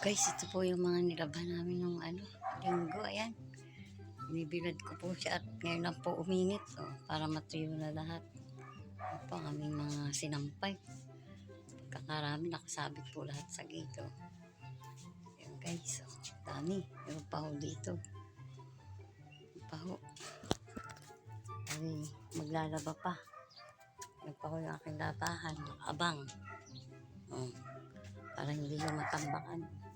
Guys, ito po yung mga nilaban namin nung ano, linggo. Ayan. Binibilad ko po siya at ngayon lang po uminit. So, para matuyo na lahat. Ito po mga sinampay. Kakarami, nakasabit po lahat sa gate. Oh. Ayan guys, oh, dami. Meron pa ho dito. Pa ho. Ay, maglalaba pa. Meron pa ho yung aking labahan. Abang. Oh. Para hindi yung matambakan.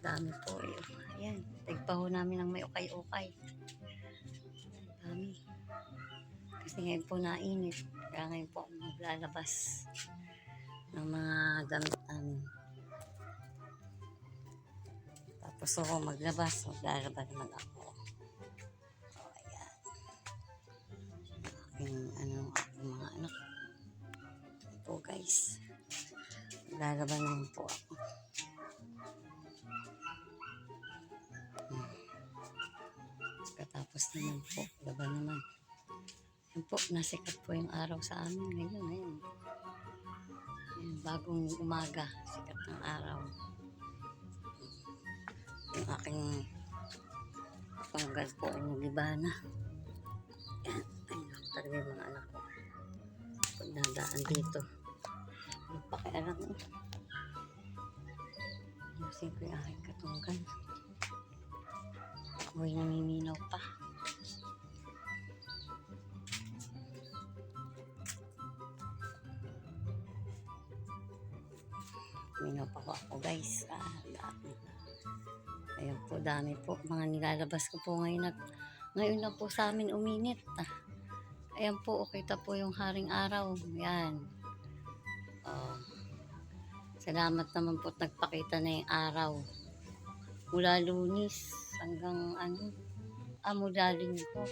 Dami po eh. Ayan. Tagpa ho namin ng may ukay-ukay. Dami. Kasi ngayon po nainit. Kaya ngayon po maglalabas ng mga damit namin. Tapos ako maglabas. Maglalaba naman ako. O, ayan. Aking, ano, aking mga anak. Ito guys. Maglalaba naman po ako. Katapos naman po, laba naman. Yan po, nasikat po yung araw sa amin ngayon. Ngayon. Yan, bagong umaga, sikat ng araw. Yung aking panggal po ay nagibana. Yan, ay talaga yung mga anak ko. Pag nadaan dito, yung pakialam. Ayusin ko yung aking katunggan. Ako'y namiminaw pa. Minaw pa po ako guys. Ah, dami. Ayun po, dami po. Mga nilalabas ko po ngayon. Nag, ngayon na po sa amin uminit. Ah, ayan po, kita po yung haring araw. Yan. Oh. Salamat naman po nagpakita na yung araw. Mula lunis hanggang ano, ah, mula linggo.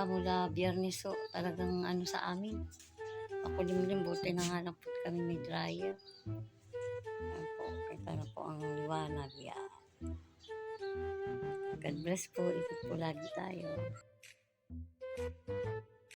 Ah, mula so, talagang ano sa amin. Ako limlim, buti na nga lang po kami may dryer. Ayan po, kita na po ang liwanag. Yan. God bless po. Ikot po lagi tayo.